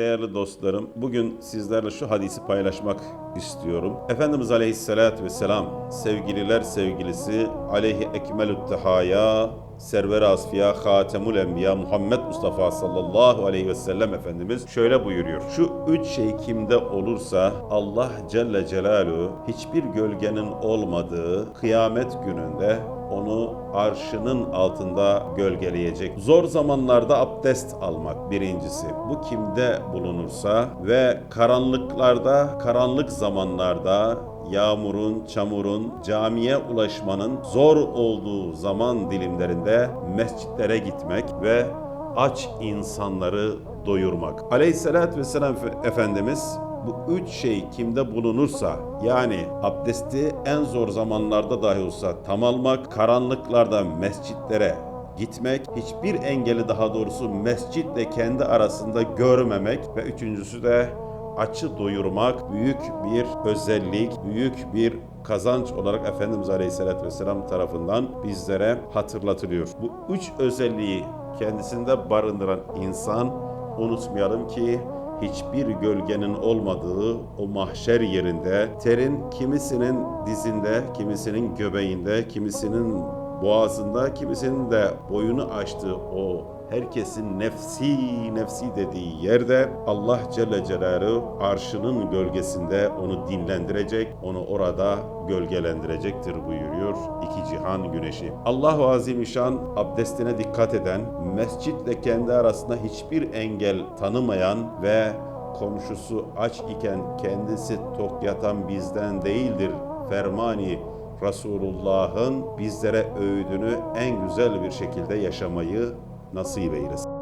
Değerli dostlarım, bugün sizlerle şu hadisi paylaşmak istiyorum. Efendimiz Aleyhisselatü Vesselam, sevgililer sevgilisi, aleyhi ekmelü't tehaya, server asfiya, hatemul enbiya Muhammed Mustafa sallallahu aleyhi ve sellem Efendimiz şöyle buyuruyor. Şu üç şey kimde olursa Allah Celle Celaluhu hiçbir gölgenin olmadığı kıyamet gününde onu arşının altında gölgeleyecek. Zor zamanlarda abdest almak birincisi. Bu kimde bulunursa ve karanlıklarda, karanlık zamanlarda yağmurun, çamurun, camiye ulaşmanın zor olduğu zaman dilimlerinde mescitlere gitmek ve aç insanları doyurmak. Aleyhissalatü vesselam Efendimiz bu üç şey kimde bulunursa yani abdesti en zor zamanlarda dahi olsa tam almak, karanlıklarda mescitlere gitmek, hiçbir engeli daha doğrusu mescitle kendi arasında görmemek ve üçüncüsü de açı doyurmak büyük bir özellik, büyük bir kazanç olarak Efendimiz Aleyhisselatü Vesselam tarafından bizlere hatırlatılıyor. Bu üç özelliği kendisinde barındıran insan unutmayalım ki hiçbir gölgenin olmadığı o mahşer yerinde terin kimisinin dizinde, kimisinin göbeğinde, kimisinin boğazında, kimisinin de boyunu açtığı o herkesin nefsi nefsi dediği yerde Allah Celle Celaluhu arşının gölgesinde onu dinlendirecek, onu orada gölgelendirecektir buyuruyor iki cihan güneşi. Allahu Azimüşşan abdestine dikkat eden, mescitle kendi arasında hiçbir engel tanımayan ve komşusu aç iken kendisi tok yatan bizden değildir fermani Resulullah'ın bizlere öğüdünü en güzel bir şekilde yaşamayı nasip eylesin.